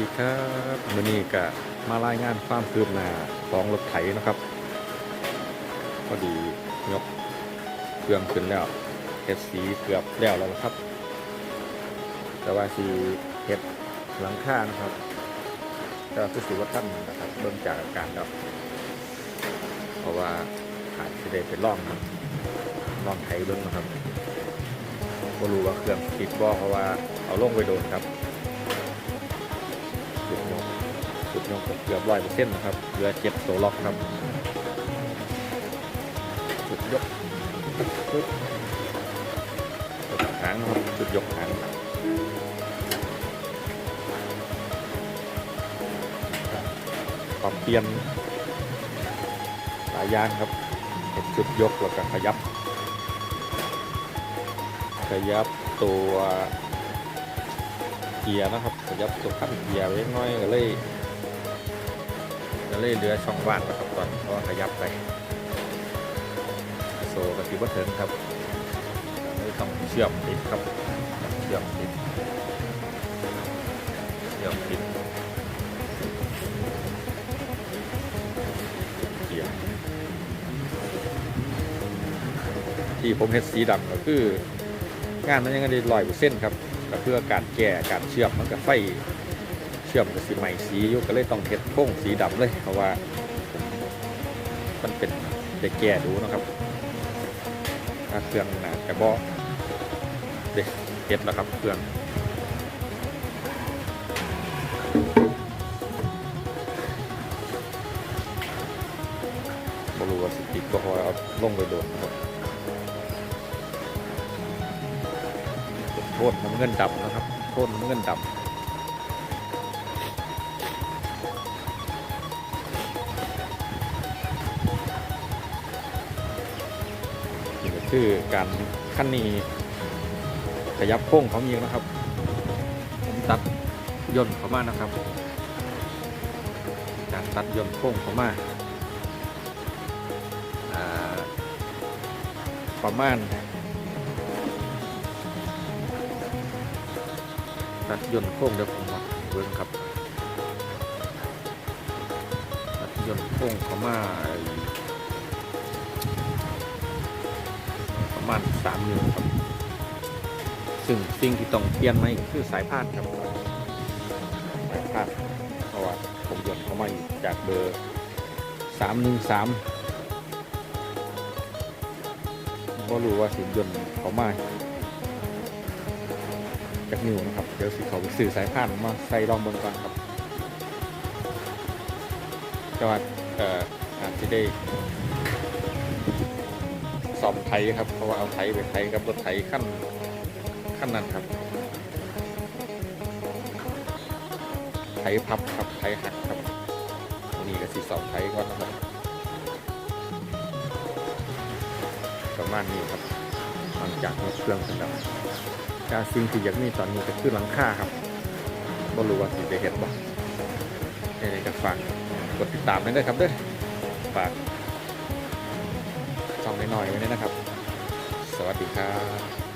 ดีครับมื่อนี้ก็มารายงานความคืบหน้าของรถไถนะครับพอดียกเครื่องขึ้นแล้วเฮ็ดสีเกือบแล้วแล้วครับ แต่ว่าสีเฮ็ดหลังคานะครับก็คือสีว่าท่านนะครับเบิ่งจากอาการแล้วเพราะว่าอาจจะได้เป็นร่องครับร่องไถเบิ่งนะครับก็รู้ว่าเครื่องติดบ่เพราะว่าเอาลงไปโดนครับ ยกเกือบร้อยเปอร์เซ็นต์นะครับ เหลือเจ็ดตัวล็อกครับสุดยกปึ๊บสุดหางนะครับสุดยกหางปรับเปลี่ยนหลายยางครับเป็นจุดยกแล้วก็ขยับ ขยับตัวเกียร์นะครับขยับตัวขั้นเกียร์ไว้น้อยก็เลย ก็เลยเหลือช่องว่างนะครับตอนเพราะขยับไปโซ่กับสีบัตเทิงครับเลยต้องเชื่อมติดครับเชื่อมติดเชื่อมติดเกียที่ผมเห็ดสีดำก็คืองานมันยังได้ลอยเปอร์เซ็นครับก็เพื่อการแก่การเชื่อมมันกับไฟ ชื่อมกับสีใหม่สีอยุก็เลยต้องเห็ดโค้งสีดำเลยเพราะว่า มันเป็นจะแก่ดูนะครับถ้าเครื่องหนาแต่บ่เด็กเห็ดแล้วครับเครื่องบรูว่าสติกก็พอยเอาลงไปโดนนะครับโทษน้ำเงินดำนะครับโทษน้ำเงินดำ คือการขั้นนี้ขยับโค้งเของยิงนะครับ ผมตัดย่นเขามานะครับ การตัดย่นโค้งเขามาประมาณตัดยนต์โค้งเดี๋ยวผมมาเบิ้งครับตัดยนต์โค้งเขามา ประมาณสามนิ้วครับ ซึ่งสิ่งที่ต้องเปลี่ยนไหมคือสายพานครับ สายพานเพราะว่าผมยนเข้ามาอยู่จากเบอร์สามหนึ่งสามก็รู้ว่าสิยนต์เข้ามาจากนิวนะครับ เดี๋ยวสิเขาไปสื่อสายพานมาใส่ลองบิ่งก่อนครับจังหวัดเอ่ออาจจะได้ สอบไทยครับเพราะว่าเอาไทยไปไทยกับรถไทยขั้นขั้นนั้นครับ ไทยพับครับไทยหักครับนี่ก็สิสอบไทยก่อนครับประมาณนี้ครับหลังจากเครื่องเสร็จแล้วการสิ่งที่อยากมีตอนนี้ก็คือหลังคาครับบ่รู้ว่าสิได้เห็นบ่ยังไงก็ฝากกดติดตามด้วยนะครับเด้อฝาก ช่องน้อยๆไว้ด้วยนะครับ สวัสดีครับ